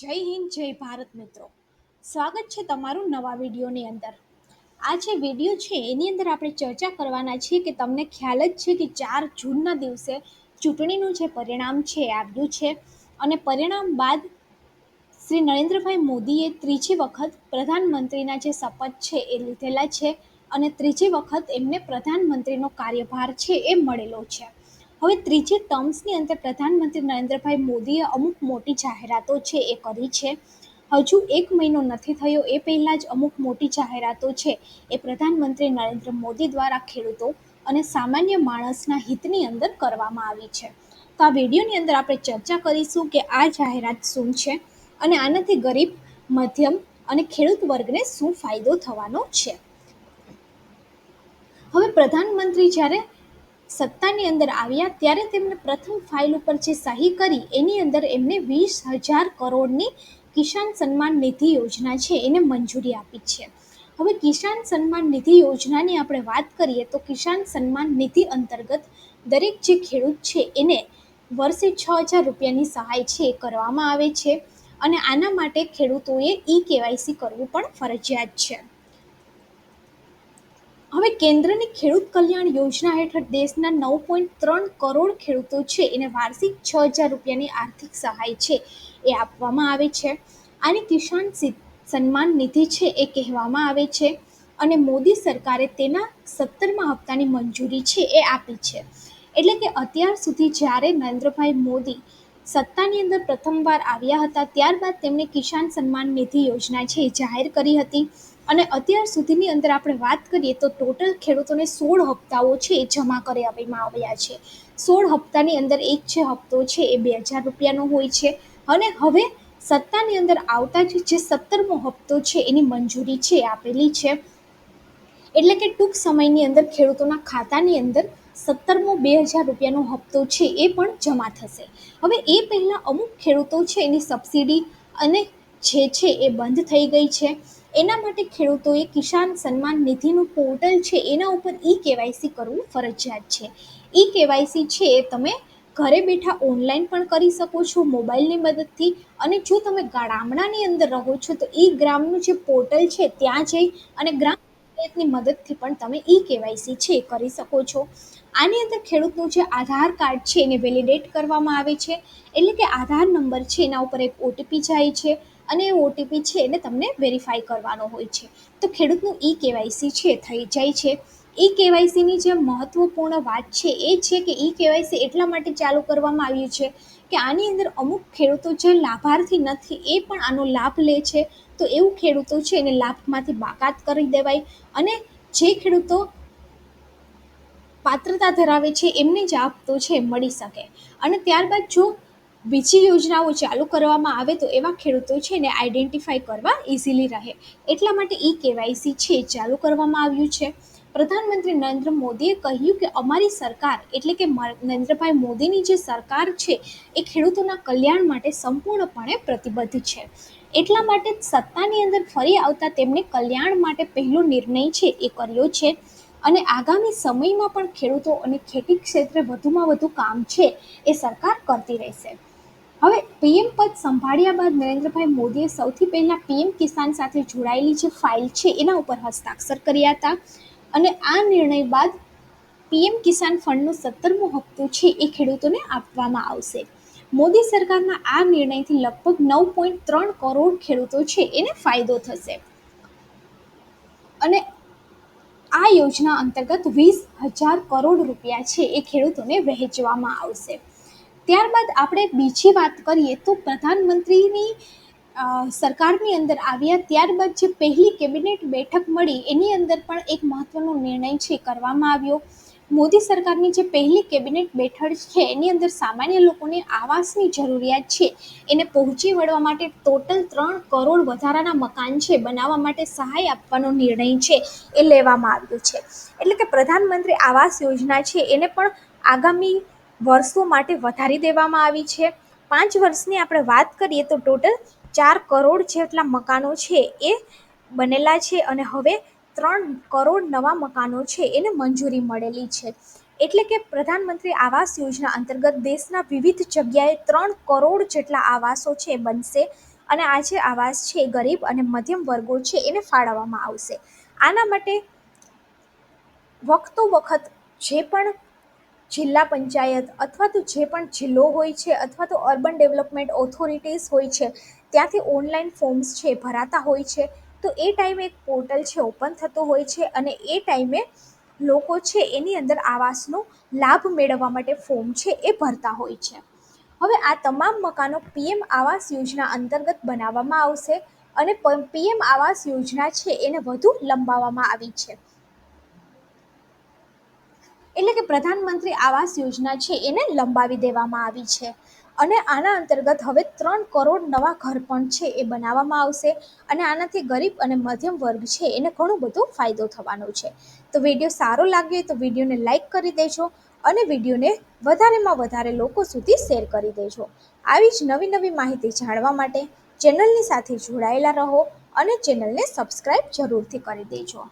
જય હિન્દ, જય ભારત મિત્રો. સ્વાગત છે તમારું નવા વિડીયોની અંદર. આ જે વીડિયો છે, એની અંદર આપણે ચર્ચા કરવાના છીએ કે તમને ખ્યાલ જ છે કે ચાર જૂનના દિવસે ચૂંટણીનું જે પરિણામ છે, એ આવ્યું છે. અને પરિણામ બાદ શ્રી નરેન્દ્રભાઈ મોદીએ ત્રીજી વખત પ્રધાનમંત્રીના જે શપથ છે, એ લીધેલા છે. અને ત્રીજી વખત એમને પ્રધાનમંત્રીનો કાર્યભાર છે, એ મળેલો છે. હવે ત્રીજી ટર્મ્સની અંદર પ્રધાનમંત્રી નરેન્દ્રભાઈ મોદીએ અમુક મોટી જાહેરાતો છે, એ કરી છે. હજુ એક મહિનો નથી થયો, એ પહેલાં જ અમુક મોટી જાહેરાતો છે, એ પ્રધાનમંત્રી નરેન્દ્ર મોદી દ્વારા ખેડૂતો અને સામાન્ય માણસના હિતની અંદર કરવામાં આવી છે. તો આ વિડીયોની અંદર આપણે ચર્ચા કરીશું કે આ જાહેરાત શું છે અને આનાથી ગરીબ, મધ્યમ અને ખેડૂત વર્ગને શું ફાયદો થવાનો છે. હવે પ્રધાનમંત્રી જ્યારે સત્તાની અંદર આવ્યા ત્યારે તેમણે પ્રથમ ફાઇલ ઉપર જે સહી કરી, એની અંદર એમને વીસ હજાર કરોડની કિસાન સન્માન નિધિ યોજના છે, એને મંજૂરી આપી છે. હવે કિસાન સન્માન નિધિ યોજનાની આપણે વાત કરીએ તો કિસાન સન્માન નિધિ અંતર્ગત દરેક જે ખેડૂત છે, એને વર્ષે છ હજાર રૂપિયાની સહાય છે, એ કરવામાં આવે છે. અને આના માટે ખેડૂતોએ ઈ કેવાયસી કરવું પણ ફરજિયાત છે. હવે કેન્દ્રની ખેડૂત કલ્યાણ યોજના હેઠળ દેશના નવ પોઈન્ટ ત્રણ કરોડ ખેડૂતો છે. એને વાર્ષિક છ હજાર રૂપિયાની આર્થિક સહાય છે. એ આપવામાં આવે છે. આને કિસાન સન્માન નિધિ છે એ કહેવામાં આવે છે. અને મોદી સરકારે તેના સત્તરમા હપ્તાની મંજૂરી છે એ આપી છે. એટલે કે અત્યાર સુધી જ્યારે નરેન્દ્રભાઈ મોદી સત્તાની અંદર પ્રથમવાર આવ્યા હતા, ત્યારબાદ તેમણે કિસાન સન્માન નિધિ યોજના છે એ જાહેર કરી હતી. અને અત્યાર સુધીની અંદર આપણે વાત કરીએ તો ટોટલ ખેડૂતોને સોળ હપ્તાઓ છે એ જમા કરાવવામાં આવ્યા છે. સોળ હપ્તાની અંદર એક છે હપ્તો છે એ બે હજાર રૂપિયાનો હોય છે. અને હવે સત્તાની અંદર આવતા જ જે સત્તરમો હપ્તો છે એની મંજૂરી છે આપેલી છે. એટલે કે ટૂંક સમયની અંદર ખેડૂતોના ખાતાની અંદર સત્તરમો બે હજાર રૂપિયાનો હપ્તો છે એ પણ જમા થશે. હવે એ પહેલાં અમુક ખેડૂતો છે એની સબસિડી અને જે છે એ બંધ થઈ ગઈ છે. એના માટે ખેડૂતોએ કિસાન સન્માન નિધિનું પોર્ટલ છે, એના ઉપર ઈ કેવાયસી કરવું ફરજિયાત છે. ઈ કેવાયસી છે એ તમે ઘરે બેઠા ઓનલાઈન પણ કરી શકો છો, મોબાઈલની મદદથી. અને જો તમે ગામડાની અંદર રહો છો, તો ઈ ગ્રામનું જે પોર્ટલ છે, ત્યાં જઈ અને ગ્રામ પંચાયતની મદદથી પણ તમે ઈ કેવાયસી છે કરી શકો છો. આની અંદર ખેડૂતનું જે આધાર કાર્ડ છે, એને વેલિડેટ કરવામાં આવે છે. એટલે કે આધાર નંબર છે, એના ઉપર એક ઓટીપી જાય છે. અને એ ઓટીપી છે એને તમને વેરીફાઈ કરવાનો હોય છે. તો ખેડૂતનું ઈ કેવાયસી છે, થઈ જાય છે. ઈ કેવાયસીની જે મહત્વપૂર્ણ વાત છે એ છે કે ઈ કેવાયસી એટલા માટે ચાલુ કરવામાં આવ્યું છે કે આની અંદર અમુક ખેડૂતો જે લાભાર્થી નથી એ પણ આનો લાભ લે છે. તો એવું ખેડૂતો છે એને લાભમાંથી બાકાત કરી દેવાય અને જે ખેડૂતો પાત્રતા ધરાવે છે એમને જ આપતો છે મળી શકે. અને ત્યારબાદ જો બીજી યોજનાઓ ચાલુ કરવામાં આવે તો એવા ખેડૂતો છે ને આઈડેન્ટિફાઈ કરવા ઇઝીલી રહે. એટલા માટે ઈ કેવાયસી છે ચાલુ કરવામાં આવ્યું છે. પ્રધાનમંત્રી નરેન્દ્ર મોદીએ કહ્યું કે અમારી સરકાર એટલે કે નરેન્દ્રભાઈ મોદીની જે સરકાર છે એ ખેડૂતોના કલ્યાણ માટે સંપૂર્ણપણે પ્રતિબદ્ધ છે. એટલા માટે સત્તાની અંદર ફરી આવતા તેમણે કલ્યાણ માટે પહેલો નિર્ણય છે એ કર્યો છે. અને આગામી સમયમાં પણ ખેડૂતો અને ખેતી ક્ષેત્રે વધુમાં વધુ કામ છે એ સરકાર કરતી રહેશે. હવે પીએમ પદ સંભાળ્યા બાદ નરેન્દ્રભાઈ મોદીએ સૌથી પહેલાં પીએમ કિસાન સાથે જોડાયેલી જે ફાઇલ છે, એના ઉપર હસ્તાક્ષર કર્યા હતા. અને આ નિર્ણય બાદ પીએમ કિસાન ફંડનો સત્તરમો હપ્તો છે, એ ખેડૂતોને આપવામાં આવશે. મોદી સરકારના આ નિર્ણયથી લગભગ નવ પોઈન્ટ ત્રણ કરોડ ખેડૂતો છે, એને ફાયદો થશે. અને આ યોજના અંતર્ગત વીસ હજાર કરોડ રૂપિયા છે, એ ખેડૂતોને વહેંચવામાં આવશે. ત્યારબાદ આપણે બીજી વાત કરીએ તો પ્રધાનમંત્રીની સરકારની અંદર આવ્યા ત્યારબાદ જે પહેલી કેબિનેટ બેઠક મળી એની અંદર પણ એક મહત્ત્વનો નિર્ણય છે કરવામાં આવ્યો. મોદી સરકારની જે પહેલી કેબિનેટ બેઠક છે એની અંદર સામાન્ય લોકોને આવાસની જરૂરિયાત છે. એને પહોંચી વળવા માટે ટોટલ ત્રણ કરોડ વધારાના મકાન છે, બનાવવા માટે સહાય આપવાનો નિર્ણય છે એ લેવામાં આવ્યો છે. એટલે કે પ્રધાનમંત્રી આવાસ યોજના છે, એને પણ આગામી વર્ષો માટે વધારી દેવામાં આવી છે. પાંચ વર્ષની આપણે વાત કરીએ તો ટોટલ ચાર કરોડ જેટલા મકાનો છે એ બનેલા છે અને હવે ત્રણ કરોડ નવા મકાનો છે એને મંજૂરી મળેલી છે. એટલે કે પ્રધાનમંત્રી આવાસ યોજના અંતર્ગત દેશના વિવિધ જગ્યાએ ત્રણ કરોડ જેટલા આવાસો છે બનશે અને આ જે આવાસ છે ગરીબ અને મધ્યમ વર્ગો છે એને ફાળવવામાં આવશે. આના માટે વખતો વખત જે પણ જિલ્લા પંચાયત અથવા તો જે પણ જિલ્લો હોય છે અથવા તો અર્બન ડેવલપમેન્ટ ઓથોરિટીઝ હોય છે, ત્યાંથી ઓનલાઈન ફોર્મ્સ છે ભરાતા હોય છે. તો એ ટાઈમે એક પોર્ટલ છે ઓપન થતું હોય છે અને એ ટાઈમે લોકો છે એની અંદર આવાસનો લાભ મેળવવા માટે ફોર્મ છે એ ભરતા હોય છે. હવે આ તમામ મકાનો પીએમ આવાસ યોજના અંતર્ગત બનાવવામાં આવશે અને પીએમ આવાસ યોજના છે એને વધુ લંબાવવામાં આવી છે. એટલે કે પ્રધાનમંત્રી આવાસ યોજના છે, એને લંબાવી દેવામાં આવી છે. અને આના અંતર્ગત હવે ત્રણ કરોડ નવા ઘર પણ છે, એ બનાવવામાં આવશે. અને આનાથી ગરીબ અને મધ્યમ વર્ગ છે, એને ઘણો બધો ફાયદો થવાનો છે. તો વીડિયો સારો લાગે તો વિડીયોને લાઇક કરી દેજો અને વિડીયોને વધારેમાં વધારે લોકો સુધી શેર કરી દેજો. આવી જ નવી નવી માહિતી જાણવા માટે ચેનલની સાથે જોડાયેલા રહો અને ચેનલને સબસ્ક્રાઈબ જરૂરથી કરી દેજો.